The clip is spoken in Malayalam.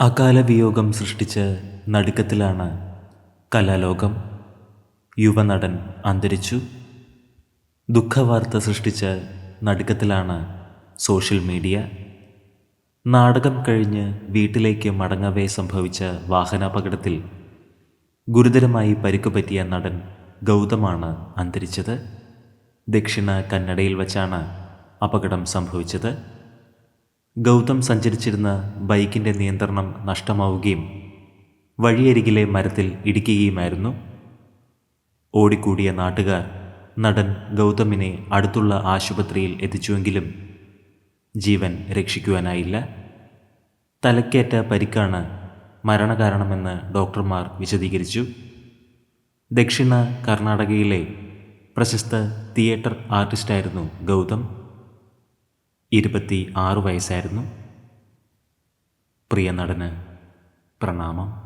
അകാല വിയോഗം സൃഷ്ടിച്ച് നടുക്കത്തിലാണ് കലാലോകം. യുവനടൻ അന്തരിച്ചു. ദുഃഖവാർത്ത സൃഷ്ടിച്ച് നടുക്കത്തിലാണ് സോഷ്യൽ മീഡിയ. നാടകം കഴിഞ്ഞ് വീട്ടിലേക്ക് മടങ്ങവേ സംഭവിച്ച വാഹനാപകടത്തിൽ ഗുരുതരമായി പരിക്കു പറ്റിയ നടൻ ഗൗതമാണ് അന്തരിച്ചത്. ദക്ഷിണ കന്നഡയിൽ വച്ചാണ് അപകടം സംഭവിച്ചത്. ഗൗതം സഞ്ചരിച്ചിരുന്ന ബൈക്കിന്റെ നിയന്ത്രണം നഷ്ടമാവുകയും വഴിയരികിലെ മരത്തിൽ ഇടിക്കുകയുമായിരുന്നു. ഓടിക്കൂടിയ നാട്ടുകാർ നടൻ ഗൗതമിനെ അടുത്തുള്ള ആശുപത്രിയിൽ എത്തിച്ചുവെങ്കിലും ജീവൻ രക്ഷിക്കുവാനായില്ല. തലക്കേറ്റ പരിക്കാണ് മരണകാരണമെന്ന് ഡോക്ടർമാർ വിശദീകരിച്ചു. ദക്ഷിണ കർണാടകയിലെ പ്രശസ്ത തിയേറ്റർ ആർട്ടിസ്റ്റായിരുന്നു ഗൗതം. ഇരുപത്തി ആറ് വയസ്സായിരുന്നു. പ്രിയ നടന് പ്രണാമം.